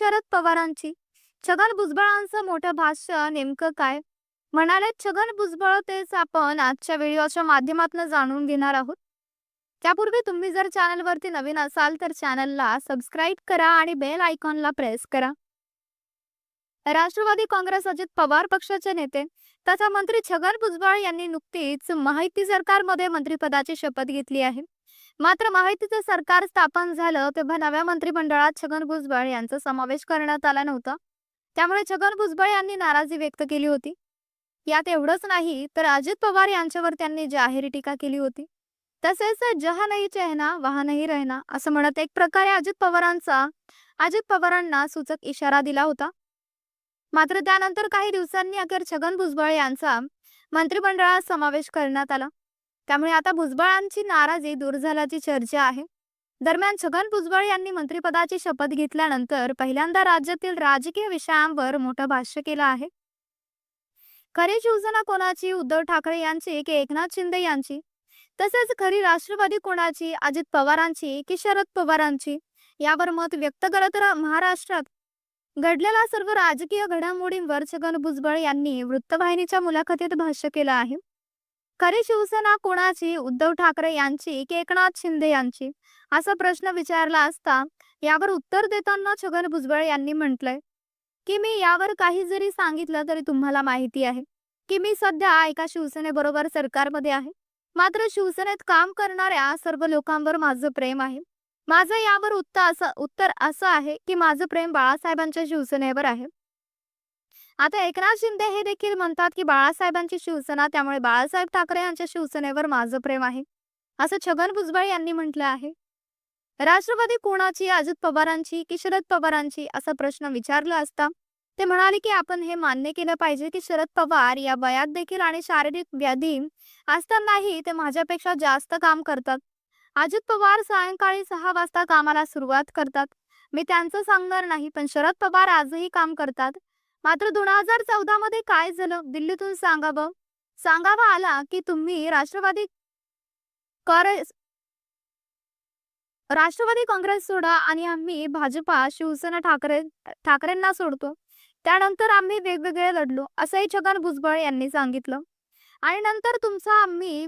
शरद पवारांची. छगन भुजबळांचं मोठं भाष्य नेमकं काय? म्हणाले छगन भुजबळ तेच आपण आजच्या व्हिडिओच्या माध्यमातून जाणून घेणार आहोत. त्यापूर्वी तुम्ही जर चॅनलवरती नवीन असाल तर चॅनलला सबस्क्राईब करा आणि बेल आयकॉनला प्रेस करा. राष्ट्रवादी काँग्रेस अजित पवार पक्षाचे नेते तथा मंत्री छगन भुजबळ यांनी नुकतीच माहिती सरकारमध्ये मंत्रिपदाची शपथ घेतली आहे. मात्र माहितीचं सरकार स्थापन झालं तेव्हा नव्या मंत्रिमंडळात छगन भुजबळ यांचा समावेश करण्यात आला नव्हता. त्यामुळे छगन भुजबळ यांनी नाराजी व्यक्त केली होती. यात एवढंच नाही तर अजित पवार यांच्यावर त्यांनी जाहीर टीका केली होती. तसेच जहा नाही चेहना वहा नाही रहना असं म्हणत एक प्रकारे अजित पवारांचा अजित पवारांना सूचक इशारा दिला होता. मात्र त्यानंतर काही दिवसांनी अखेर छगन भुजबळ यांचा मंत्रिमंडळात समावेश करण्यात आला. त्यामुळे आता भुजबळांची नाराजी दूर झाल्याची चर्चा आहे. दरम्यान छगन भुजबळ यांनी मंत्रिपदाची शपथ घेतल्यानंतर पहिल्यांदा राज्यातील राजकीय विषयांवर मोठं भाष्य केलं आहे. खरी शिवसेना कोणाची? उद्धव ठाकरे यांची की एकनाथ शिंदे यांची? तसेच खरी राष्ट्रवादी कोणाची? अजित पवारांची की शरद पवारांची? यावर मत व्यक्त करत रा- महाराष्ट्रात घडलेल्या सर्व राजकीय घडामोडींवर छगन भुजबळ यांनी वृत्तवाहिनीच्या मुलाखतीत भाष्य केलं आहे. खरी शिवसेना कोणाची? उद्धव ठाकरे यांची की एकनाथ शिंदे यांची? असा प्रश्न विचारला असता यावर उत्तर देताना छगन भुजबळ यांनी म्हटलंय की मी यावर काही जरी सांगितलं तरी तुम्हाला माहिती आहे की मी सध्या एका शिवसेनेबरोबर सरकारमध्ये आहे. मात्र शिवसेनेत काम करणाऱ्या सर्व लोकांवर माझं प्रेम आहे. माझं यावर उत्तर असं उत्तर असं आहे की माझं प्रेम बाळासाहेबांच्या शिवसेनेवर आहे. आता एकनाथ शिंदे हे देखील म्हणतात की बाळासाहेबांची शिवसेना त्यामुळे बाळासाहेब ठाकरे यांच्या शिवसेनेवर माझं प्रेम आहे असं छगन भुजबळ यांनी म्हटलं आहे. राष्ट्रवादी कोणाची अजित पवारांची की शरद पवारांची असा प्रश्न विचारला असता ते म्हणाले की आपण हे मान्य केलं पाहिजे की शरद पवार या वयात देखील आणि शारीरिक व्याधी असतानाही ते माझ्यापेक्षा जास्त काम करतात. अजित पवार सायंकाळी सहा वाजता कामाला सुरुवात करतात. मी त्यांचं सांगणार नाही पण शरद पवार आजही काम करतात. मात्र दोन हजार चौदा मध्ये काय झालं? दिल्लीतून सांगावं सांगावं आला की तुम्ही राष्ट्रवादी राष्ट्रवादी काँग्रेस सोडा आणि आम्ही भाजपा शिवसेना ठाकरे ठाकरेंना सोडतो. त्यानंतर आम्ही वेगवेगळे लढलो असंही छगन भुजबळ यांनी सांगितलं. आणि नंतर तुमचा आम्ही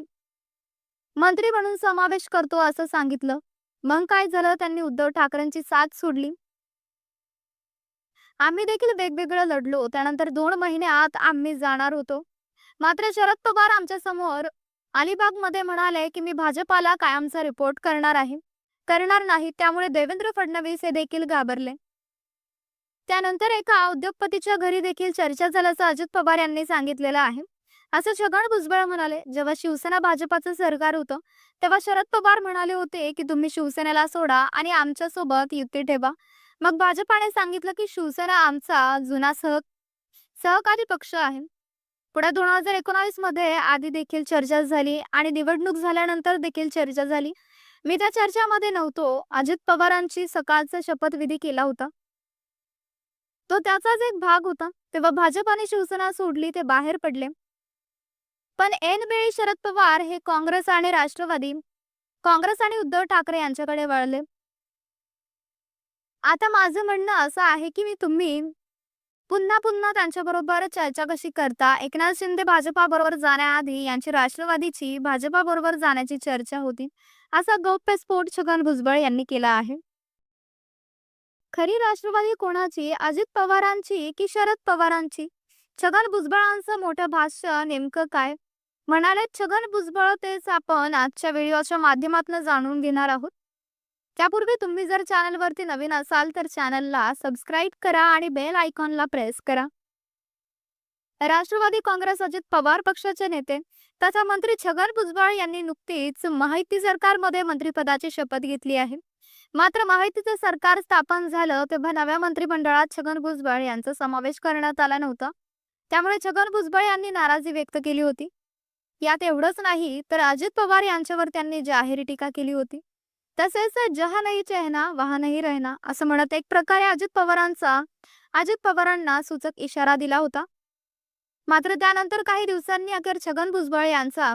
मंत्री म्हणून समावेश करतो असं सांगितलं. मग काय झालं? त्यांनी उद्धव ठाकरेंची साथ सोडली. आम्ही देखील वेगवेगळं लढलो. त्यानंतर दोन महिने आत आम्ही जाणार होतो. मात्र शरद पवार आमच्यासमोर अलिबागमध्ये म्हणाले की मी भाजपाला कायमचा रिपोर्ट करणार आहे. करणार नाही त्यामुळे देवेंद्र फडणवीस हे देखील घाबरले. त्यानंतर एका उद्योगपतीच्या घरी देखील चर्चा झाल्याचं अजित पवार यांनी सांगितलेलं आहे. असं छगन भुजबळ म्हणाले जेव्हा शिवसेना भाजपाचं सरकार होतं तेव्हा शरद पवार म्हणाले होते की तुम्ही शिवसेनेला सोडा आणि आमच्यासोबत युती ठेवा. मग भाजपाने सांगितलं की शिवसेना आमचा जुना सह सहकारी पक्ष आहे. पुढे दोन हजार एकोणावीसमध्ये आधी देखील चर्चा झाली आणि निवडणूक झाल्यानंतर देखील चर्चा झाली. मी त्या चर्चामध्ये नव्हतो. अजित पवारांची सकाळचा शपथविधी केला होता. तो त्याचाच एक भाग होता. तेव्हा भाजपाने शिवसेना सोडली ते बाहेर पडले. पण ऐन वेळी शरद पवार हे काँग्रेस आणि राष्ट्रवादी काँग्रेस आणि उद्धव ठाकरे यांच्याकडे वळले. आता माझं म्हणणं असं आहे की मी तुम्ही पुन्हा पुन्हा त्यांच्याबरोबर चर्चा कशी करता? एकनाथ शिंदे भाजपा बरोबर जाण्याआधी यांची राष्ट्रवादीची भाजपा बरोबर जाण्याची चर्चा होती. असा गौप्यस्फोट छगन भुजबळ यांनी केला आहे. खरी राष्ट्रवादी कोणाची? अजित पवारांची की शरद पवारांची? छगन भुजबळांचं मोठं भाष्य नेमकं काय? म्हणाले छगन भुजबळ तेच आपण आजच्या व्हिडिओच्या माध्यमातून जाणून घेणार आहोत. त्यापूर्वी तुम्ही जर चॅनलवरती नवीन असाल तर चॅनलला सबस्क्राईब करा आणि बेल आयकॉनला प्रेस करा. राष्ट्रवादी काँग्रेस अजित पवार पक्षाचे नेते तथा मंत्री छगन भुजबळ यांनी नुकतीच माहिती सरकारमध्ये मंत्रिपदाची शपथ घेतली आहे. मात्र माहितीचं सरकार स्थापन झालं तेव्हा नव्या मंत्रिमंडळात छगन भुजबळ यांचा समावेश करण्यात आला नव्हता. त्यामुळे छगन भुजबळ यांनी नाराजी व्यक्त केली होती. यात एवढंच नाही तर अजित पवार यांच्यावर त्यांनी जाहीर टीका केली होती. तसेच जहा नाही चेहना वहा नाही रहना असं म्हणत एक प्रकारे अजित पवारांचा अजित पवारांना सूचक इशारा दिला होता. मात्र त्यानंतर काही दिवसांनी अखेर छगन भुजबळ यांचा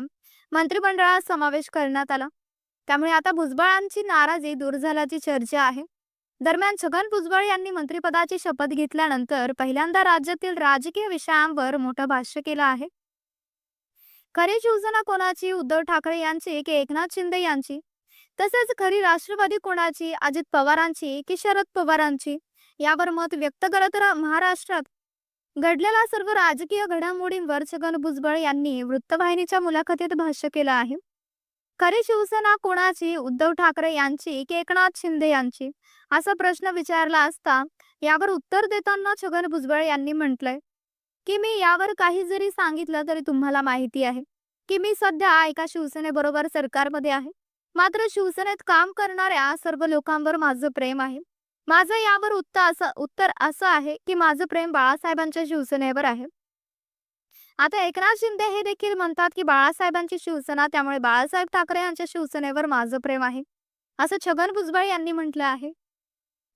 मंत्रिमंडळात समावेश करण्यात आला. त्यामुळे आता भुजबळांची नाराजी दूर झाल्याची चर्चा आहे. दरम्यान छगन भुजबळ यांनी मंत्रिपदाची शपथ घेतल्यानंतर पहिल्यांदा राज्यातील राजकीय विषयांवर मोठं भाष्य केलं आहे. खरी शिवसेना कोणाची? उद्धव ठाकरे यांची की एकनाथ शिंदे यांची? तसेच खरी राष्ट्रवादी कोणाची? अजित पवारांची की शरद पवारांची? यावर मत व्यक्त करत महाराष्ट्रात घडलेल्या सर्व राजकीय घडामोडींवर छगन भुजबळ यांनी वृत्तवाहिनीच्या मुलाखतीत भाष्य केलं आहे. खरी शिवसेना कोणाची? उद्धव ठाकरे यांची की एकनाथ शिंदे यांची? असा प्रश्न विचारला असता यावर उत्तर देताना छगन भुजबळ यांनी म्हटलंय की मी यावर काही जरी सांगितलं तरी तुम्हाला माहिती आहे. की मी सध्या एका शिवसेनेबरोबर सरकारमध्ये आहे. मात्र शिवसेनेत काम करणाऱ्या सर्व लोकांवर माझं प्रेम आहे. माझं यावर उत्तर असं उत्तर असं आहे की माझं प्रेम बाळासाहेबांच्या शिवसेनेवर आहे. आता एकनाथ शिंदे हे देखील म्हणतात की बाळासाहेबांची शिवसेना त्यामुळे बाळासाहेब ठाकरे यांच्या शिवसेनेवर माझं प्रेम आहे असं छगन भुजबळ यांनी म्हटलं आहे.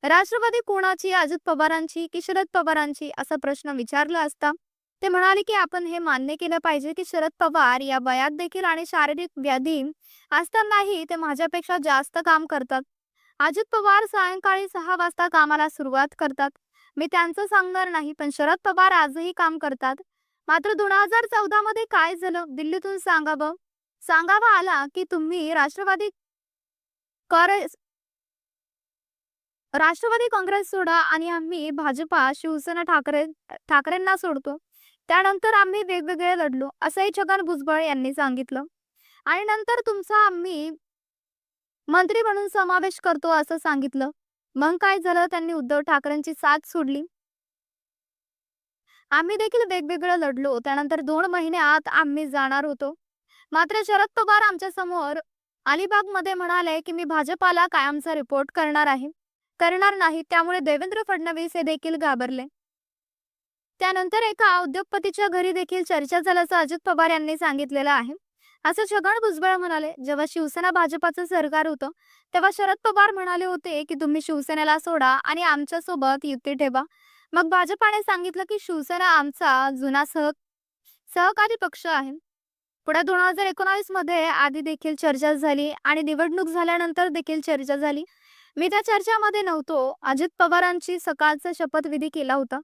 राष्ट्रवादी कोणाची अजित पवारांची की शरद पवारांची असा प्रश्न विचारला असता ते म्हणाले की आपण हे मान्य केलं पाहिजे की शरद पवार या वयात देखील आणि शारीरिक व्याधी असतानाही ते माझ्यापेक्षा जास्त काम करतात. अजित पवार सायंकाळी सहा वाजता कामाला सुरुवात करतात. मी त्यांचं सांगणार नाही पण शरद पवार आजही काम करतात. मात्र दोन हजार चौदा मध्ये काय झालं दिल्लीतून सांगावं सांगावं आला की तुम्ही राष्ट्रवादी काँग्रेस राष्ट्रवादी काँग्रेस सोडा आणि आम्ही भाजपा शिवसेना ठाकरे ठाकरेंना सोडतो. त्यानंतर आम्ही वेगवेगळे लढलो असंही छगन भुजबळ यांनी सांगितलं. आणि नंतर तुमचा आम्ही मंत्री म्हणून समावेश करतो असं सांगितलं. मग काय झालं? त्यांनी उद्धव ठाकरेंची साथ सोडली. आम्ही देखील वेगवेगळं लढलो. त्यानंतर दोन महिन्यात आम्ही जाणार होतो. मात्र शरद पवार आमच्यासमोर अलिबागमध्ये म्हणाले की मी भाजपाला कायमचा रिपोर्ट करणार आहे. करणार नाही. त्यामुळे देवेंद्र फडणवीस हे देखील घाबरले. त्यानंतर एका उद्योगपतीच्या घरी देखील चर्चा झाल्याचं अजित पवार यांनी सांगितलेलं आहे. असं छगन भुजबळ म्हणाले जेव्हा शिवसेना भाजपाचं सरकार होतं तेव्हा शरद पवार म्हणाले होते की तुम्ही शिवसेनेला सोडा आणि आमच्यासोबत युती ठेवा. मग भाजपाने सांगितलं की शिवसेना आमचा जुना सह सहकारी पक्ष आहे. पुढे दोन हजार एकोणावीसमध्ये आधी देखील चर्चा झाली आणि निवडणूक झाल्यानंतर देखील चर्चा झाली. मी त्या चर्चामध्ये नव्हतो. अजित पवारांची सकाळचा शपथविधी केला होता.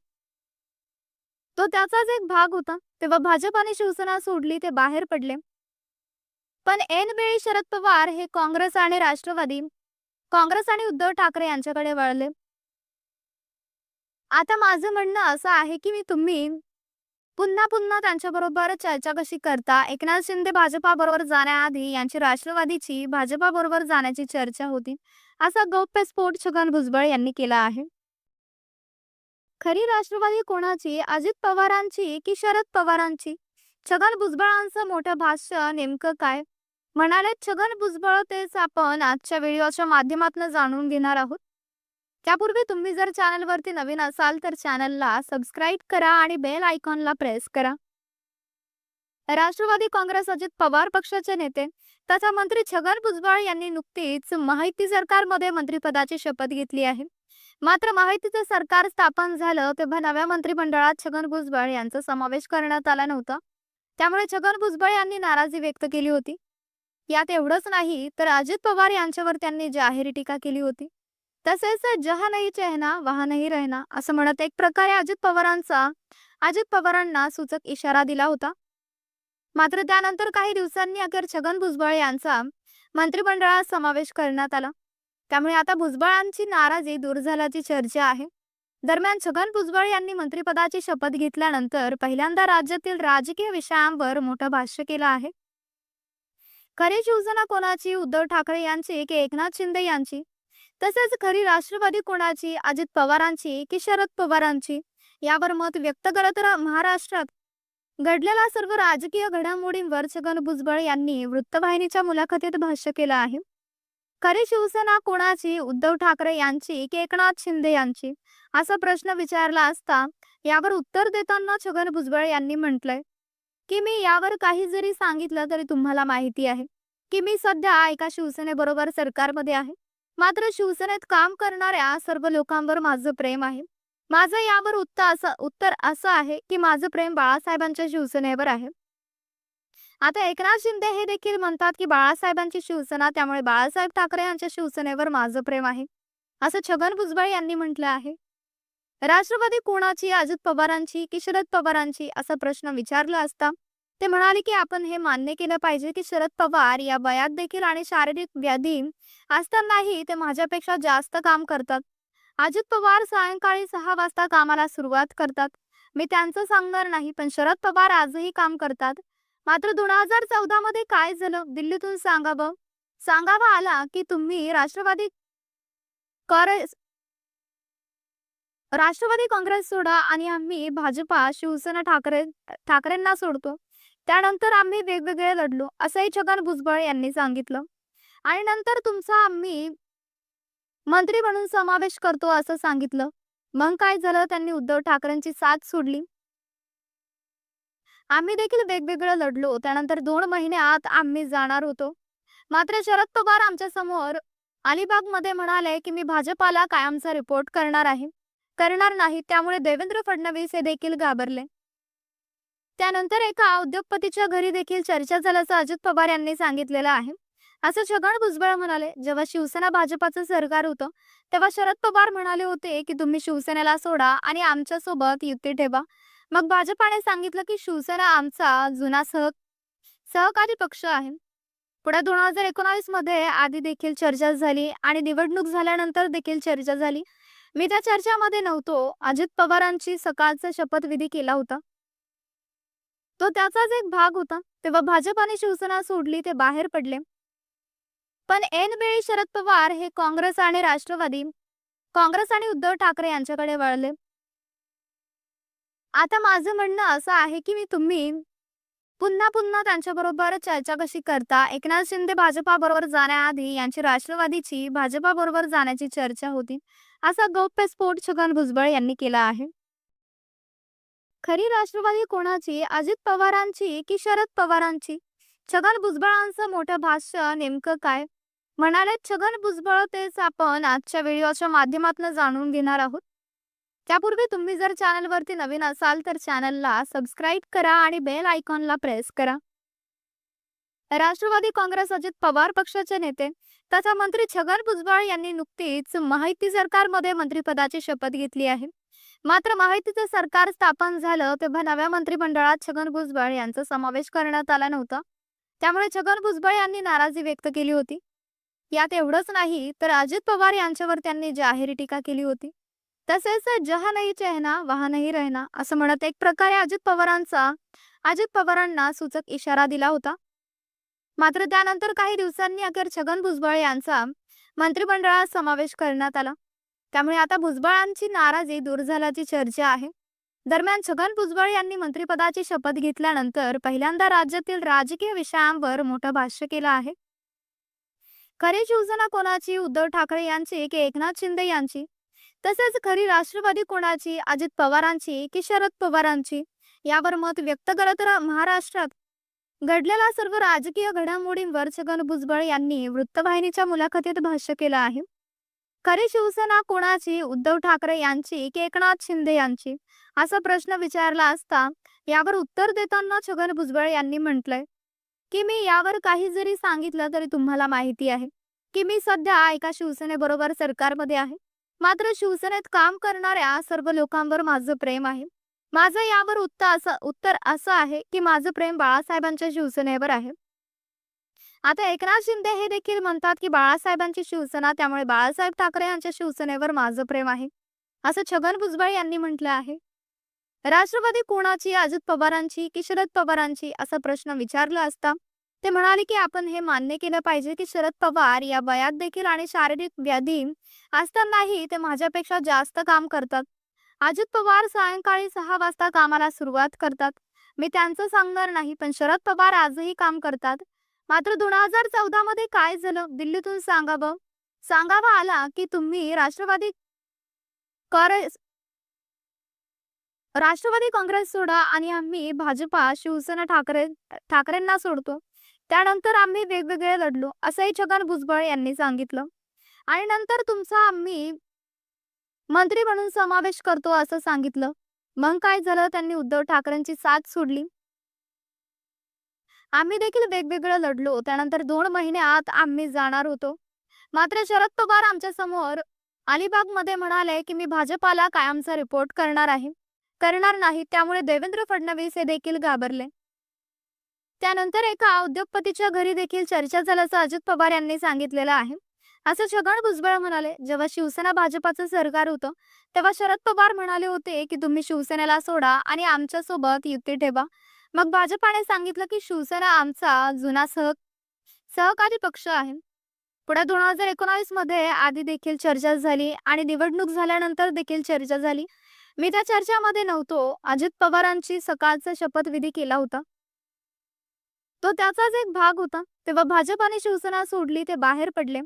तो त्याचाच एक भाग होता. तेव्हा भाजपाने शिवसेना सोडली ते बाहेर पडले. पण ऐनवेळी शरद पवार हे काँग्रेस आणि राष्ट्रवादी काँग्रेस आणि उद्धव ठाकरे यांच्याकडे वळले. आता माझं म्हणणं असं आहे की मी तुम्ही पुन्हा पुन्हा त्यांच्याबरोबर चर्चा कशी करता? एकनाथ शिंदे भाजपाबरोबर जाण्याआधी यांची राष्ट्रवादीची भाजपाबरोबर जाण्याची चर्चा होती. असा गौप्यस्फोट छगन भुजबळ यांनी केला आहे. खरी राष्ट्रवादी कोणाची? अजित पवारांची की शरद पवारांची? छगन भुजबळांचं मोठं भाष्य नेमकं काय? म्हणाले छगन भुजबळ तेच आपण आजच्या व्हिडिओच्या माध्यमातून जाणून घेणार आहोत. त्यापूर्वी तुम्ही जर चॅनलवरती नवीन असाल तर चॅनलला सबस्क्राईब करा आणि बेल आयकॉनला प्रेस करा. राष्ट्रवादी काँग्रेस अजित पवार पक्षाचे नेते. तथा मंत्री छगन भुजबळ यांनी नुकतीच माहिती सरकारमध्ये मंत्रिपदाची शपथ घेतली आहे. मात्र माहितीचं सरकार स्थापन झालं तेव्हा नव्या मंत्रिमंडळात छगन भुजबळ यांचा समावेश करण्यात आला नव्हता. त्यामुळे छगन भुजबळ यांनी नाराजी व्यक्त केली होती. यात एवढंच नाही तर अजित पवार यांच्यावर त्यांनी जाहीर टीका केली होती. तसेच जहा नाही चेहना वहा नाही रहना असं म्हणत एक प्रकारे अजित पवारांचा अजित पवारांना सूचक इशारा दिला होता. मात्र त्यानंतर काही दिवसांनी अखेर छगन भुजबळ यांचा मंत्रिमंडळात समावेश करण्यात आला. त्यामुळे आता भुजबळांची नाराजी दूर झाल्याची चर्चा आहे. दरम्यान छगन भुजबळ यांनी मंत्रिपदाची शपथ घेतल्यानंतर पहिल्यांदा राज्यातील राजकीय विषयांवर मोठं भाष्य केलं आहे. खरी शिवसेना कोणाची? उद्धव ठाकरे यांची की एकनाथ शिंदे यांची? तसेच खरी राष्ट्रवादी कोणाची? अजित पवारांची की शरद पवारांची? यावर मत व्यक्त करत महाराष्ट्रात घडलेल्या सर्व राजकीय घडामोडींवर छगन भुजबळ यांनी वृत्तवाहिनीच्या मुलाखतीत भाष्य केलं आहे. खरी शिवसेना कोणाची? उद्धव ठाकरे यांची की एकनाथ शिंदे यांची? असा प्रश्न विचारला असता यावर उत्तर देताना छगन भुजबळ यांनी म्हटलंय की मी यावर काही जरी सांगितलं तरी तुम्हाला माहिती आहे की मी सध्या एका शिवसेनेबरोबर सरकारमध्ये आहे. मात्र शिवसेनेत काम करणाऱ्या सर्व लोकांवर माझं प्रेम आहे. माझं यावर उत्तर असं उत्तर असं आहे की माझं प्रेम बाळासाहेबांच्या शिवसेनेवर आहे. आता एकनाथ शिंदे हे देखील म्हणतात की बाळासाहेबांची शिवसेना त्यामुळे बाळासाहेब ठाकरे यांच्या शिवसेनेवर माझं प्रेम आहे असं छगन भुजबळ यांनी म्हटलं आहे. राष्ट्रवादी कोणाची? अजित पवारांची? की शरद पवारांची? असा प्रश्न विचारला असता ते म्हणाले की आपण हे मान्य केलं पाहिजे की शरद पवार या वयात देखील आणि शारीरिक व्याधी असतानाही ते माझ्यापेक्षा जास्त काम करतात. अजित पवार सायंकाळी सहा वाजता कामाला सुरुवात करतात. मी त्यांचं सांगणार नाही पण शरद पवार आजही काम करतात. मात्र दोन हजार चौदा मध्ये काय झालं? दिल्लीतून सांगावं सांगावा आला की तुम्ही राष्ट्रवादी कर राष्ट्रवादी काँग्रेस सोडा आणि आम्ही भाजपा शिवसेना ठाकरे ठाकरेंना सोडतो. त्यानंतर आम्ही वेगवेगळे लढलो असंही छगन भुजबळ यांनी सांगितलं. आणि नंतर तुमचा आम्ही मंत्री म्हणून समावेश करतो असं सांगितलं. मग काय झालं? त्यांनी उद्धव ठाकरेंची साथ सोडली. आम्ही देखील वेगवेगळं लढलो. त्यानंतर दोन महिन्यात आम्ही जाणार होतो. मात्र शरद पवार आमच्यासमोर अलिबागमध्ये म्हणाले की मी भाजपाला कायमचा रिपोर्ट करणार आहे. करणार नाही. त्यामुळे देवेंद्र फडणवीस हे देखील घाबरले. त्यानंतर एका उद्योगपतीच्या घरी देखील चर्चा झाल्याचं अजित पवार यांनी सांगितलेलं आहे. असं छगन भुजबळ म्हणाले जेव्हा शिवसेना भाजपाचं सरकार होतं तेव्हा शरद पवार म्हणाले होते की तुम्ही शिवसेनेला सोडा आणि आमच्यासोबत युती ठेवा. मग भाजपाने सांगितलं की शिवसेना आमचा जुना सह सहकारी पक्ष आहे. पुढे दोन हजार एकोणावीसमध्ये आधी देखील चर्चा झाली आणि निवडणूक झाल्यानंतर देखील चर्चा झाली. मी त्या चर्चामध्ये नव्हतो. अजित पवारांची सकाळचा शपथविधी केला होता. तो त्याचाच एक भाग होता. तेव्हा भाजप आणि शिवसेना सोडली ते बाहेर पडले. पण ऐन वेळी शरद पवार हे काँग्रेस आणि राष्ट्रवादी काँग्रेस आणि उद्धव ठाकरे यांच्याकडे वळले. आता माझं म्हणणं असं आहे की मी तुम्ही पुन्हा पुन्हा त्यांच्याबरोबर चर्चा कशी करता? एकनाथ शिंदे भाजपाबरोबर जाण्याआधी यांची राष्ट्रवादीची भाजपाबरोबर जाण्याची चर्चा होती. असा गौप्यस्फोट छगन भुजबळ यांनी केला आहे. खरी राष्ट्रवादी कोणाची? अजित पवारांची की शरद पवारांची? छगन भुजबळांचं मोठं भाष्य नेमकं काय? म्हणाले छगन भुजबळ तेच आपण आजच्या व्हिडिओच्या माध्यमातून जाणून घेणार आहोत. त्यापूर्वी तुम्ही जर चॅनलवरती नवीन असाल तर चॅनलला सबस्क्राईब करा आणि बेल आयकॉनला प्रेस करा. राष्ट्रवादी काँग्रेस अजित पवार पक्षाचे नेते तथा मंत्री छगन भुजबळ यांनी नुकतीच माहिती सरकारमध्ये मंत्रिपदाची शपथ घेतली आहे. मात्र माहितीचं सरकार स्थापन झालं तेव्हा नव्या मंत्रिमंडळात छगन भुजबळ यांचा समावेश करण्यात आला नव्हता. त्यामुळे छगन भुजबळ यांनी नाराजी व्यक्त केली होती. यात एवढंच नाही तर अजित पवार यांच्यावर त्यांनी जाहीर टीका केली होती. तसेच जहा नाही चेहना वहा नाही रहना असं म्हणत एक प्रकारे अजित पवारांचा अजित पवारांना सूचक इशारा दिला होता. मात्र त्यानंतर काही दिवसांनी अखेर छगन भुजबळ यांचा मंत्रिमंडळात समावेश करण्यात आला. त्यामुळे आता भुजबळांची नाराजी दूर झाल्याची चर्चा आहे. दरम्यान छगन भुजबळ यांनी मंत्रिपदाची शपथ घेतल्यानंतर पहिल्यांदा राज्यातील राजकीय विषयांवर मोठं भाष्य केलं आहे. खरी शिवसेना कोणाची? उद्धव ठाकरे यांची की एकनाथ शिंदे यांची? तसेच खरी राष्ट्रवादी कोणाची? अजित पवारांची की शरद पवारांची? यावर मत व्यक्त करत रा- महाराष्ट्रात घडलेल्या सर्व राजकीय घडामोडींवर छगन भुजबळ यांनी वृत्तवाहिनीच्या मुलाखतीत भाष्य केलं आहे. खरी शिवसेना कोणाची? उद्धव ठाकरे यांची की एकनाथ शिंदे यांची? असा प्रश्न विचारला असता यावर उत्तर देताना छगन भुजबळ यांनी म्हटलंय की मी यावर काही जरी सांगितलं तरी तुम्हाला माहिती आहे की मी सध्या एका शिवसेनेबरोबर सरकारमध्ये आहे. मात्र शिवसेनेत काम करणाऱ्या सर्व लोकांवर माझं प्रेम आहे. माझं यावर उत्तर असं उत्तर असं आहे की माझं प्रेम बाळासाहेबांच्या शिवसेनेवर आहे. आता एकनाथ शिंदे हे देखील म्हणतात की बाळासाहेबांची शिवसेना त्यामुळे बाळासाहेब ठाकरे यांच्या शिवसेनेवर माझं प्रेम आहे असं छगन भुजबळ यांनी म्हटलं आहे. राष्ट्रवादी कोणाची? अजित पवारांची? की शरद पवारांची? असा प्रश्न विचारला असता ते म्हणाले की आपण हे मान्य केलं पाहिजे की शरद पवार या वयात देखील आणि शारीरिक व्याधी असतानाही ते माझ्यापेक्षा जास्त काम करतात. अजित पवार सायंकाळी सहा वाजता कामाला सुरुवात करतात. मी त्यांचं सांगणार नाही पण शरद पवार आजही काम करतात. मात्र दोन हजार चौदा मध्ये काय झालं दिल्लीतून सांगावं? सांगावा आला की तुम्ही राष्ट्रवादी कर राष्ट्रवादी काँग्रेस सोडा आणि आम्ही भाजपा शिवसेना ठाकरे ठाकरेंना सोडतो. त्यानंतर आम्ही वेगवेगळे लढलो असंही छगन भुजबळ यांनी सांगितलं. आणि नंतर तुमचा आम्ही मंत्री म्हणून समावेश करतो असं सांगितलं. मग काय झालं? त्यांनी उद्धव ठाकरेंची साथ सोडली. आम्ही देखील वेगवेगळं लढलो. त्यानंतर दोन महिन्यात आम्ही जाणार होतो. मात्र शरद पवार आमच्यासमोर अलिबागमध्ये म्हणाले की मी भाजपाला कायमचा रिपोर्ट करणार आहे. करणार नाही. त्यामुळे देवेंद्र फडणवीस हे देखील घाबरले. त्यानंतर एका उद्योगपतीच्या घरी देखील चर्चा झाल्याचं अजित पवार यांनी सांगितलेलं आहे. असं छगन भुजबळ म्हणाले जेव्हा शिवसेना भाजपाचं सरकार होतं तेव्हा शरद पवार म्हणाले होते की तुम्ही शिवसेनेला सोडा आणि आमच्यासोबत युती ठेवा. मग भाजपाने सांगितलं की शिवसेना आमचा जुना सह सहकारी पक्ष आहे. पुढे दोन हजार एकोणावीसमध्ये आधी देखील चर्चा झाली आणि निवडणूक झाल्यानंतर देखील चर्चा झाली. मी त्या चर्चामध्ये नव्हतो. अजित पवारांची सकाळचा शपथविधी केला होता. तो त्याचाच एक भाग होता तेव्हा भाजप आणि शिवसेना सोडली ते बाहेर पडले.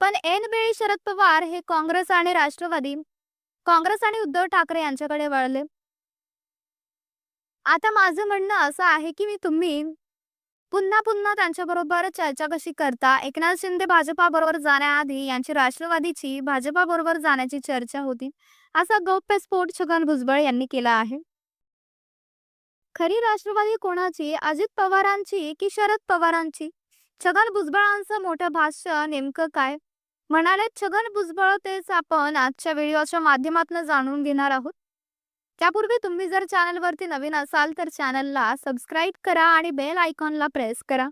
पण ऐन वेळी शरद पवार हे काँग्रेस आणि राष्ट्रवादी काँग्रेस आणि उद्धव ठाकरे यांच्याकडे वळले. आता माझं म्हणणं असं आहे की मी तुम्ही पुन्हा पुन्हा त्यांच्याबरोबर चर्चा कशी करता? एकनाथ शिंदे भाजपा बरोबर जाण्याआधी यांची राष्ट्रवादीची भाजपा बरोबर जाण्याची चर्चा होती. असा गौप्यस्फोट छगन भुजबळ यांनी केला आहे. खरी राष्ट्रवादी कोणाची? अजित पवारांची की शरद पवारांची? छगन भुजबळांचं मोठं भाष्य नेमकं काय? म्हणाले छगन भुजबळ तेच आपण आजच्या व्हिडिओच्या माध्यमातून जाणून घेणार आहोत. त्यापूर्वी तुम्ही जर चॅनलवरती नवीन असाल तर चॅनलला सबस्क्राईब करा आणि बेल आयकॉनला प्रेस करा.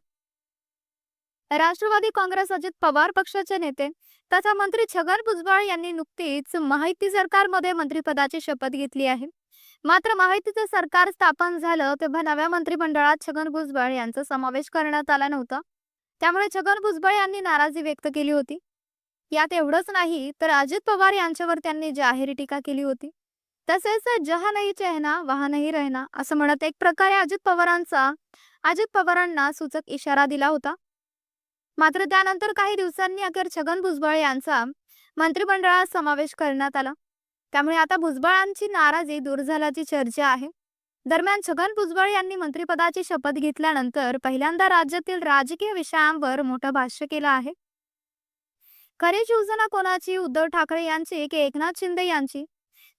राष्ट्रवादी काँग्रेस अजित पवार पक्षाचे नेते. तथा मंत्री छगन भुजबळ यांनी नुकतीच माहिती सरकारमध्ये मंत्रिपदाची शपथ घेतली आहे. मात्र माहितीचं सरकार स्थापन झालं तेव्हा नव्या मंत्रिमंडळात छगन भुजबळ यांचा समावेश करण्यात आला नव्हता. त्यामुळे छगन भुजबळ यांनी नाराजी व्यक्त केली होती. यात एवढंच नाही तर अजित पवार यांच्यावर त्यांनी जाहीर टीका केली होती. तसेच जहा नाही चेहना वहा नाही रहना असं म्हणत एक प्रकारे अजित पवारांचा अजित पवारांना सूचक इशारा दिला होता. मात्र त्यानंतर काही दिवसांनी अखेर छगन भुजबळ यांचा मंत्रिमंडळात समावेश करण्यात आला. त्यामुळे आता भुजबळांची नाराजी दूर झाल्याची चर्चा आहे. दरम्यान छगन भुजबळ यांनी मंत्रिपदाची शपथ घेतल्यानंतर पहिल्यांदा राज्यातील राजकीय विषयांवर मोठं भाष्य केलं आहे. खरी शिवसेना कोणाची? उद्धव ठाकरे यांची की एकनाथ शिंदे यांची?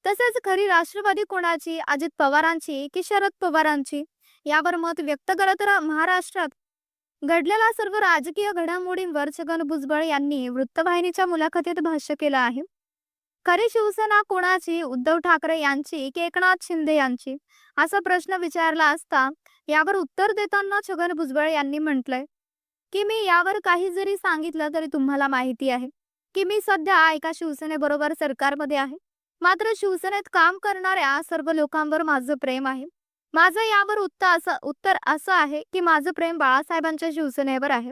तसेच खरी राष्ट्रवादी कोणाची? अजित पवारांची की शरद पवारांची? यावर मत व्यक्त करत रा- महाराष्ट्रात घडलेल्या सर्व राजकीय घडामोडींवर छगन भुजबळ यांनी वृत्तवाहिनीच्या मुलाखतीत भाष्य केलं आहे. खरी शिवसेना कोणाची? उद्धव ठाकरे यांची की एकनाथ शिंदे यांची? असा प्रश्न विचारला असता यावर उत्तर देताना छगन भुजबळ यांनी म्हटलंय की मी यावर काही जरी सांगितलं तरी तुम्हाला माहिती आहे की मी सध्या एका शिवसेनेबरोबर सरकारमध्ये आहे. मात्र शिवसेनेत काम करणाऱ्या सर्व लोकांवर माझं प्रेम आहे. माझं यावर उत्तर असं उत्तर असं आहे की माझं प्रेम बाळासाहेबांच्या शिवसेनेवर आहे.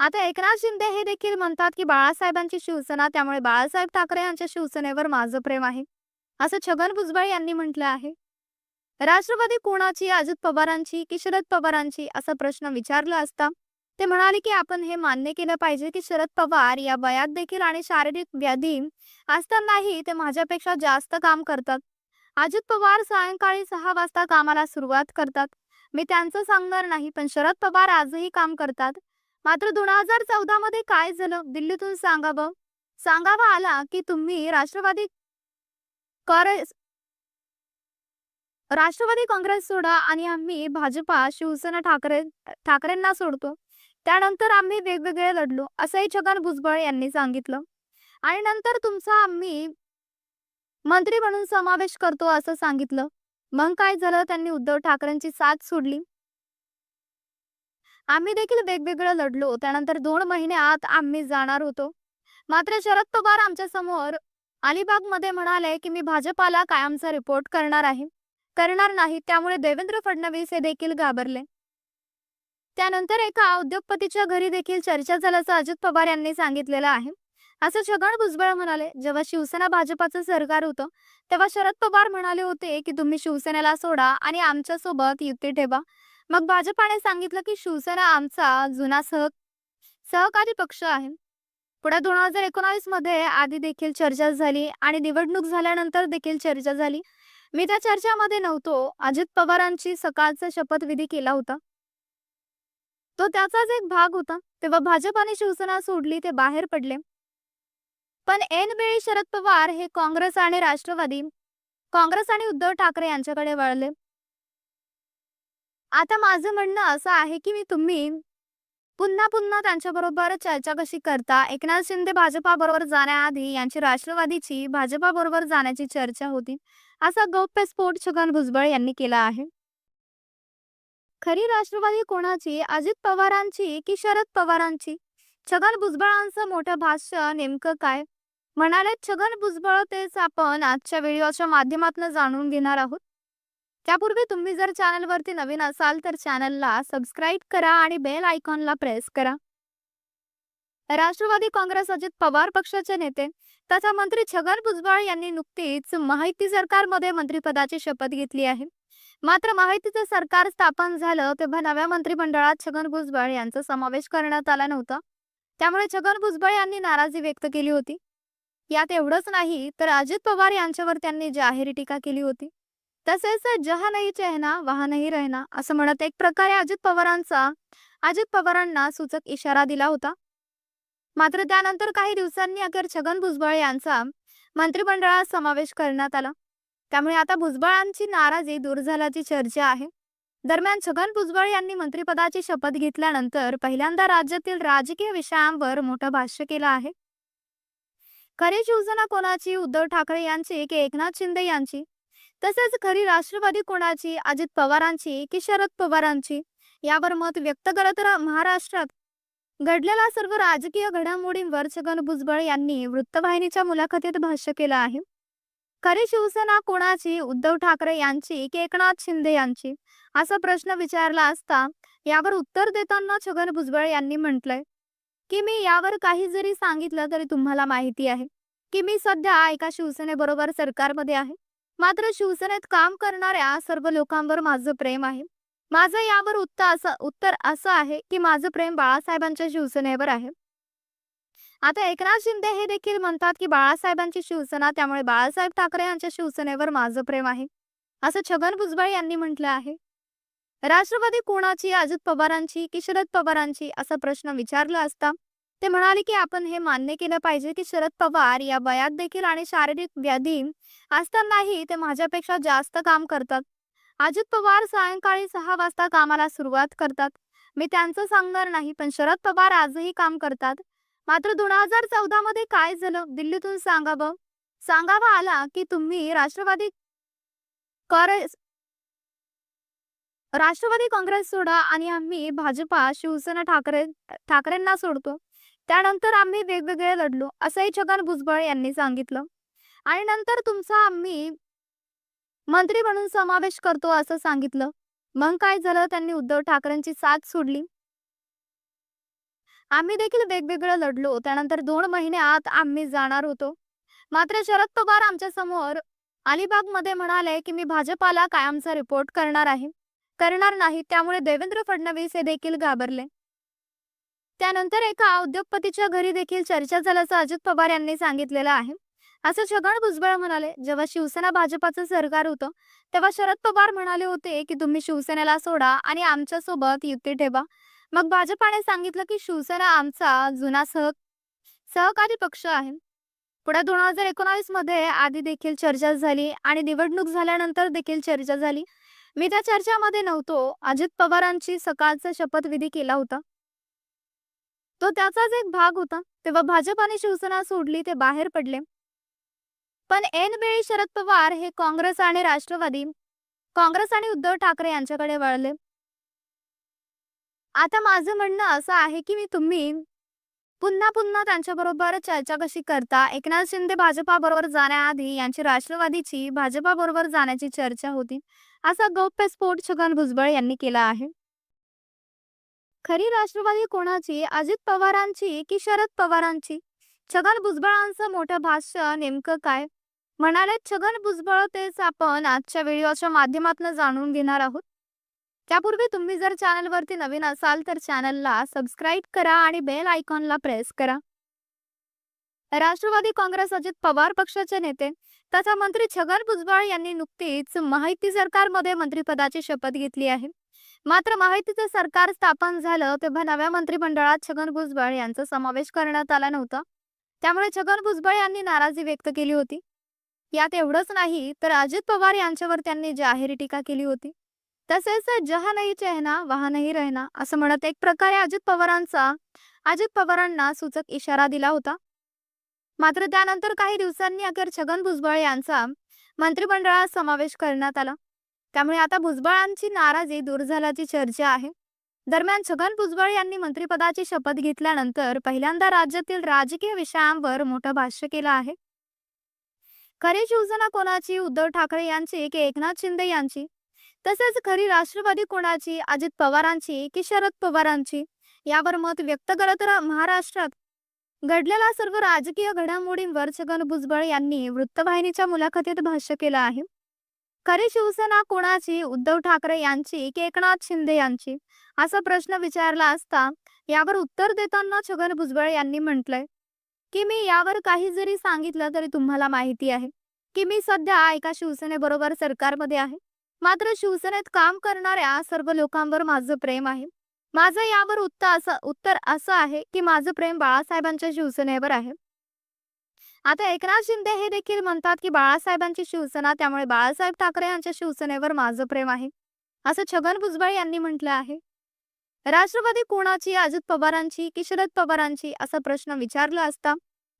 आता एकनाथ शिंदे हे देखील म्हणतात की बाळासाहेबांची शिवसेना त्यामुळे बाळासाहेब ठाकरे यांच्या शिवसेनेवर माझं प्रेम आहे असं छगन भुजबळ यांनी म्हटलं आहे. राष्ट्रवादी कोणाची अजित पवारांची की शरद पवारांची असा प्रश्न विचारला असता ते म्हणाले की आपण हे मान्य केलं पाहिजे की शरद पवार या वयात देखील आणि शारीरिक व्याधी असतानाही ते माझ्यापेक्षा जास्त काम करतात. अजित पवार सायंकाळी सहा वाजता कामाला सुरुवात करतात. मी त्यांचं सांगणार नाही पण शरद पवार आजही काम करतात. मात्र दोन हजार चौदा मध्ये काय झालं? दिल्लीतून सांगावं सांगावं आला की तुम्ही राष्ट्रवादी राष्ट्रवादी काँग्रेस सोडा आणि आम्ही भाजपा शिवसेना ठाकरे ठाकरेंना सोडतो. त्यानंतर आम्ही वेगवेगळे लढलो असंही छगन भुजबळ यांनी सांगितलं. आणि नंतर तुमचा आम्ही मंत्री म्हणून समावेश करतो असं सांगितलं. मग काय झालं? त्यांनी उद्धव ठाकरेंची साथ सोडली. आम्ही देखील वेगवेगळं लढलो. त्यानंतर दोन महिने आत आम्ही जाणार होतो. मात्र शरद पवार आमच्यासमोर अलिबागमध्ये म्हणाले की मी भाजपाला कायमचा रिपोर्ट करणार आहे. करणार नाही त्यामुळे देवेंद्र फडणवीस हे देखील घाबरले. त्यानंतर एका उद्योगपतीच्या घरी देखील चर्चा झाल्याचं अजित पवार यांनी सांगितलेलं आहे. असं छगन भुजबळ म्हणाले जेव्हा शिवसेना भाजपाचं सरकार होतं तेव्हा शरद पवार म्हणाले होते की तुम्ही शिवसेनेला सोडा आणि आमच्यासोबत युती ठेवा. मग भाजपाने सांगितलं की शिवसेना आमचा जुना सह सहकारी पक्ष आहे. पुढे दोन हजार एकोणावीसमध्ये आधी देखील चर्चा झाली आणि निवडणूक झाल्यानंतर देखील चर्चा झाली. मी त्या चर्चामध्ये नव्हतो. अजित पवारांची सकाळचा शपथविधी केला होता. तो त्याचाच एक भाग होता. तेव्हा भाजप आणि शिवसेना सोडली ते बाहेर पडले. पण ऐन वेळी शरद पवार हे काँग्रेस आणि राष्ट्रवादी काँग्रेस आणि उद्धव ठाकरे यांच्याकडे वळले. आता माझं म्हणणं असं आहे की मी तुम्ही पुन्हा पुन्हा त्यांच्याबरोबर चर्चा कशी करता? एकनाथ शिंदे भाजपाबरोबर जाण्याआधी यांची राष्ट्रवादीची भाजपाबरोबर जाण्याची चर्चा होती. असा गौप्यस्फोट छगन भुजबळ यांनी केला आहे. खरी राष्ट्रवादी कोणाची? अजित पवारांची की शरद पवारांची? छगन भुजबळांचं मोठं भाष्य नेमकं काय? म्हणाले छगन भुजबळ तेच आपण आजच्या व्हिडिओच्या माध्यमातून जाणून घेणार आहोत. त्यापूर्वी तुम्ही जर चॅनलवरती नवीन असाल तर चॅनलला सबस्क्राईब करा आणि बेल आयकॉनला प्रेस करा. राष्ट्रवादी काँग्रेस अजित पवार पक्षाचे नेते तथा मंत्री छगन भुजबळ यांनी नुकतीच माहिती सरकारमध्ये मंत्रिपदाची शपथ घेतली आहे. मात्र माहितीचं सरकार स्थापन झालं तेव्हा नव्या मंत्रिमंडळात छगन भुजबळ यांचा समावेश करण्यात आला नव्हता. त्यामुळे छगन भुजबळ यांनी नाराजी व्यक्त केली होती. यात एवढंच नाही तर अजित पवार यांच्यावर त्यांनी जाहीर टीका केली होती. तसेच जहा नाही चेहना वहा नाही रहना असं म्हणत एक प्रकारे अजित पवारांचा अजित पवारांना सूचक इशारा दिला होता. मात्र त्यानंतर काही दिवसांनी अखेर छगन भुजबळ यांचा मंत्रिमंडळात समावेश करण्यात आला. त्यामुळे आता भुजबळांची नाराजी दूर झाल्याची चर्चा आहे. दरम्यान छगन भुजबळ यांनी मंत्रिपदाची शपथ घेतल्यानंतर पहिल्यांदा राज्यातील राजकीय विषयांवर मोठं भाष्य केलं आहे. खरी शिवसेना कोणाची? उद्धव ठाकरे यांची की एकनाथ शिंदे यांची? तसेच खरी राष्ट्रवादी कोणाची? अजित पवारांची की शरद पवारांची? यावर मत व्यक्त करत महाराष्ट्रात घडलेल्या सर्व राजकीय घडामोडींवर छगन भुजबळ यांनी वृत्तवाहिनीच्या मुलाखतीत भाष्य केलं आहे. खरी शिवसेना कोणाची? उद्धव ठाकरे यांची की एकनाथ शिंदे यांची? असा प्रश्न विचारला असता यावर उत्तर देताना छगन भुजबळ यांनी म्हटलंय की मी यावर काही जरी सांगितलं तरी तुम्हाला माहिती आहे की मी सध्या एका शिवसेनेबरोबर सरकारमध्ये आहे. मात्र शिवसेनेत काम करणाऱ्या सर्व लोकांवर माझं प्रेम आहे. माझं यावर उत्तर असं उत्तर असं आहे की माझं प्रेम बाळासाहेबांच्या शिवसेनेवर आहे. आता एकनाथ शिंदे हे देखील म्हणतात की बाळासाहेबांची शिवसेना त्यामुळे बाळासाहेब ठाकरे यांच्या शिवसेनेवर माझं प्रेम आहे. असं छगन भुजबळ यांनी म्हटलं आहे. राष्ट्रवादी कोणाची? अजित पवारांची? की शरद पवारांची? असा प्रश्न विचारला असता ते म्हणाले की आपण हे मान्य केलं पाहिजे की शरद पवार या वयात देखील आणि शारीरिक व्याधी असतानाही ते माझ्यापेक्षा जास्त काम करतात. अजित पवार सायंकाळी सहा वाजता कामाला सुरुवात करतात. मी त्यांचं सांगणार नाही पण शरद पवार आजही काम करतात. मात्र दोन हजार चौदा मध्ये काय झालं दिल्लीतून सांगावं सांगावं आला की तुम्ही राष्ट्रवादी कर राष्ट्रवादी काँग्रेस सोडा आणि आम्ही भाजपा शिवसेना ठाकरे ठाकरेंना सोडतो. त्यानंतर आम्ही वेगवेगळे लढलो असंही छगन भुजबळ यांनी सांगितलं. आणि नंतर तुमचा आम्ही मंत्री म्हणून समावेश करतो असं सांगितलं. मग काय झालं? त्यांनी उद्धव ठाकरेंची साथ सोडली. आम्ही देखील वेगवेगळं लढलो. त्यानंतर दोन महिन्यात आम्ही जाणार होतो. मात्र शरद पवार आमच्यासमोर अलिबागमध्ये म्हणाले की मी भाजपाला कायमचा रिपोर्ट करणार आहे. करणार नाही. त्यामुळे देवेंद्र फडणवीस हे देखील घाबरले. त्यानंतर एका उद्योगपतीच्या घरी देखील चर्चा झाल्याचं अजित पवार यांनी सांगितलेलं आहे. असं छगन भुजबळ म्हणाले जेव्हा शिवसेना भाजपाचं सरकार होतं तेव्हा शरद पवार म्हणाले होते की तुम्ही शिवसेनेला सोडा आणि आमच्यासोबत युती ठेवा. मग भाजपाने सांगितलं की शिवसेना आमचा जुना सह सहकारी पक्ष आहे. पुढे दोन हजार एकोणावीसमध्ये आधी देखील चर्चा झाली आणि निवडणूक झाल्यानंतर देखील चर्चा झाली. मी त्या चर्चामध्ये नव्हतो. अजित पवारांची सकाळचा शपथविधी केला होता. तो त्याचाच एक भाग होता. तेव्हा भाजप आणि शिवसेना सोडली ते बाहेर पडले. पण ऐन वेळी शरद पवार हे काँग्रेस आणि राष्ट्रवादी काँग्रेस आणि उद्धव ठाकरे यांच्याकडे वळले. आता माझं म्हणणं असं आहे की मी तुम्ही पुन्हा पुन्हा त्यांच्याबरोबर चर्चा कशी करता? एकनाथ शिंदे भाजपाबरोबर जाण्याआधी यांची राष्ट्रवादीची भाजपाबरोबर जाण्याची चर्चा होती. असा गौप्यस्फोट छगन भुजबळ यांनी केला आहे. खरी राष्ट्रवादी कोणाची? अजित पवारांची की शरद पवारांची? छगन भुजबळांचं मोठं भाष्य नेमकं काय? म्हणाले छगन भुजबळ तेच आपण आजच्या व्हिडिओच्या माध्यमातून जाणून घेणार आहोत. त्यापूर्वी तुम्ही जर चॅनलवरती नवीन असाल तर चॅनलला सबस्क्राईब करा आणि बेल आयकॉनला प्रेस करा. राष्ट्रवादी काँग्रेस अजित पवार पक्षाचे नेते. तथा मंत्री छगन भुजबळ यांनी नुकतीच माहिती सरकारमध्ये मंत्रिपदाची शपथ घेतली आहे. मात्र माहितीचं सरकार स्थापन झालं तेव्हा नव्या मंत्रिमंडळात छगन भुजबळ यांचा समावेश करण्यात आला नव्हता. त्यामुळे छगन भुजबळ यांनी नाराजी व्यक्त केली होती. यात एवढंच नाही तर अजित पवार यांच्यावर त्यांनी जाहीर टीका केली होती. तसेच जहा नाही चेहना वहा नाही रहना असं म्हणत एक प्रकारे अजित पवारांचा अजित पवारांना सूचक इशारा दिला होता. मात्र त्यानंतर काही दिवसांनी अखेर छगन भुजबळ यांचा मंत्रिमंडळात समावेश करण्यात आला. त्यामुळे आता भुजबळांची नाराजी दूर झाल्याची चर्चा आहे. दरम्यान छगन भुजबळ यांनी मंत्रिपदाची शपथ घेतल्यानंतर पहिल्यांदा राज्यातील राजकीय विषयांवर मोठं भाष्य केलं आहे. खरी शिवसेना कोणाची? उद्धव ठाकरे यांची की एकनाथ शिंदे यांची? तसेच खरी राष्ट्रवादी कोणाची? अजित पवारांची की शरद पवारांची? यावर मत व्यक्त करत महाराष्ट्रात घडलेल्या सर्व राजकीय घडामोडींवर छगन भुजबळ यांनी वृत्तवाहिनीच्या मुलाखतीत भाष्य केलं आहे. खरी शिवसेना कोणाची? उद्धव ठाकरे यांची की एकनाथ शिंदे यांची? असा प्रश्न विचारला असता यावर उत्तर देताना छगन भुजबळ यांनी म्हटलंय की मी यावर काही जरी सांगितलं तरी तुम्हाला माहिती आहे की मी सध्या एका शिवसेनेबरोबर सरकारमध्ये आहे. मात्र शिवसेनेत काम करणाऱ्या सर्व लोकांवर माझं प्रेम आहे. माझं यावर उत्तर असं उत्तर असं आहे की माझं प्रेम बाळासाहेबांच्या शिवसेनेवर आहे. आता एकनाथ शिंदे हे देखील म्हणतात की बाळासाहेबांची शिवसेना त्यामुळे बाळासाहेब ठाकरे यांच्या शिवसेनेवर माझं प्रेम आहे. असं छगन भुजबळ यांनी म्हटलं आहे. राष्ट्रवादी कोणाची अजित पवारांची की शरद पवारांची असा प्रश्न विचारला असता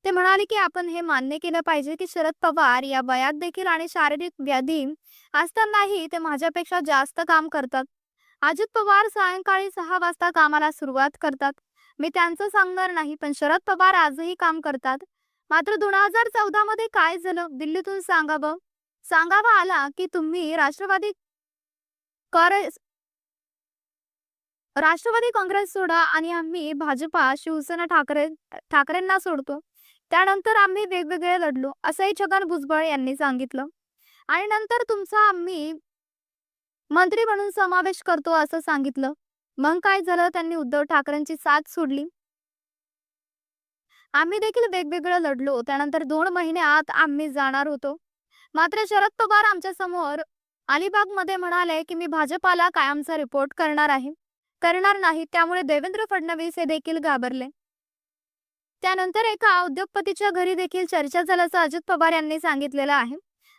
ते म्हणाले की आपण हे मान्य केलं पाहिजे की शरद पवार या वयात देखील आणि शारीरिक व्याधी असतानाही ते माझ्यापेक्षा जास्त काम करतात. अजित पवार सायंकाळी सहा वाजता कामाला सुरुवात करतात. मी त्यांचं सांगणार नाही पण शरद पवार आजही काम करतात. मात्र दोन हजार चौदा मध्ये काय झालं? दिल्लीतून सांगावं सांगावा आला की तुम्ही राष्ट्रवादी कर राष्ट्रवादी काँग्रेस सोडा आणि आम्ही भाजपा शिवसेना ठाकरे ठाकरेंना सोडतो. त्यानंतर आम्ही वेगवेगळे लढलो असंही छगन भुजबळ यांनी सांगितलं. आणि नंतर तुमचा आम्ही मंत्री म्हणून समावेश करतो असं सांगितलं. मग काय झालं? त्यांनी उद्धव ठाकरेंची साथ सोडली. आम्ही देखील वेगवेगळं लढलो. त्यानंतर दोन महिन्यात आम्ही जाणार होतो. मात्र शरद पवार आमच्यासमोर अलिबागमध्ये म्हणाले की मी भाजपाला कायमचा रिपोर्ट करणार आहे. करणार नाही. त्यामुळे देवेंद्र फडणवीस हे देखील घाबरले. त्यानंतर एका उद्योगपतीच्या घरी देखील चर्चा झाल्याचं अजित पवार यांनी सांगितलेलं आहे.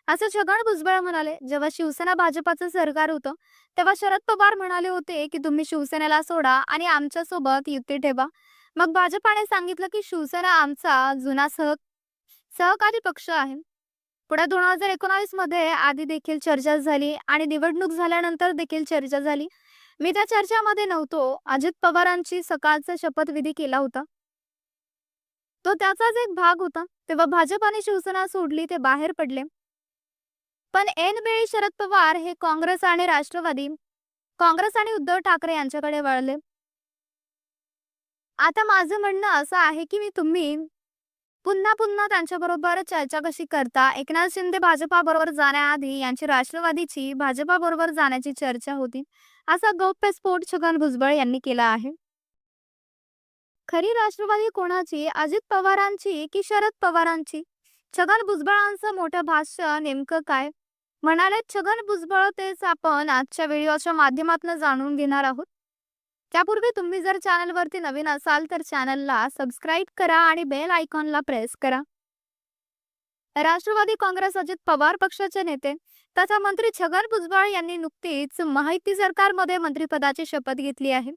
असं छगन भुजबळ म्हणाले जेव्हा शिवसेना भाजपाचं सरकार होतं तेव्हा शरद पवार म्हणाले होते की तुम्ही शिवसेनेला सोडा आणि आमच्यासोबत युती ठेवा. मग भाजपाने सांगितलं की शिवसेना आमचा जुना सह सहकारी पक्ष आहे. पुढे दोन हजार एकोणावीसमध्ये आधी देखील चर्चा झाली आणि निवडणूक झाल्यानंतर देखील चर्चा झाली. मी त्या चर्चामध्ये नव्हतो. अजित पवारांची सकाळचा शपथविधी केला होता. तो त्याचाच एक भाग होता. तेव्हा भाजप आणि शिवसेना सोडली ते बाहेर पडले. पण ऐन वेळी शरद पवार हे काँग्रेस आणि राष्ट्रवादी काँग्रेस आणि उद्धव ठाकरे यांच्याकडे वळले. आता माझं म्हणणं असं आहे की मी तुम्ही पुन्हा पुन्हा त्यांच्याबरोबर चर्चा कशी करता? एकनाथ शिंदे भाजपा बरोबर जाण्याआधी यांची राष्ट्रवादीची भाजपा बरोबर जाण्याची चर्चा होती. असा गौप्यस्फोट छगन भुजबळ यांनी केला आहे. खरी राष्ट्रवादी कोणाची? अजित पवारांची की शरद पवारांची? छगन भुजबळांचं मोठं भाष्य नेमकं काय? म्हणाले छगन भुजबळ तेच आपण आजच्या व्हिडिओच्या माध्यमातून जाणून घेणार आहोत. त्यापूर्वी तुम्ही जर चॅनलवरती नवीन असाल तर चॅनलला सबस्क्राईब करा आणि बेल आयकॉनला प्रेस करा. राष्ट्रवादी काँग्रेस अजित पवार पक्षाचे नेते तथा मंत्री छगन भुजबळ यांनी नुकतीच माहिती सरकारमध्ये मंत्रिपदाची शपथ घेतली आहे.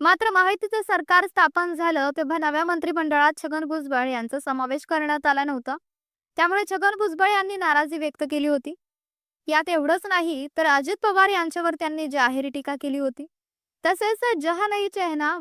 मात्र माहितीचं सरकार स्थापन झालं तेव्हा नव्या मंत्रिमंडळात छगन भुजबळ यांचा समावेश करण्यात आला नव्हता. त्यामुळे छगन भुजबळ यांनी नाराजी व्यक्त केली होती. यात एवढंच नाही तर अजित पवार यांच्यावर त्यांनी जाहीर टीका केली होती. तसेच जहा नाही चेहना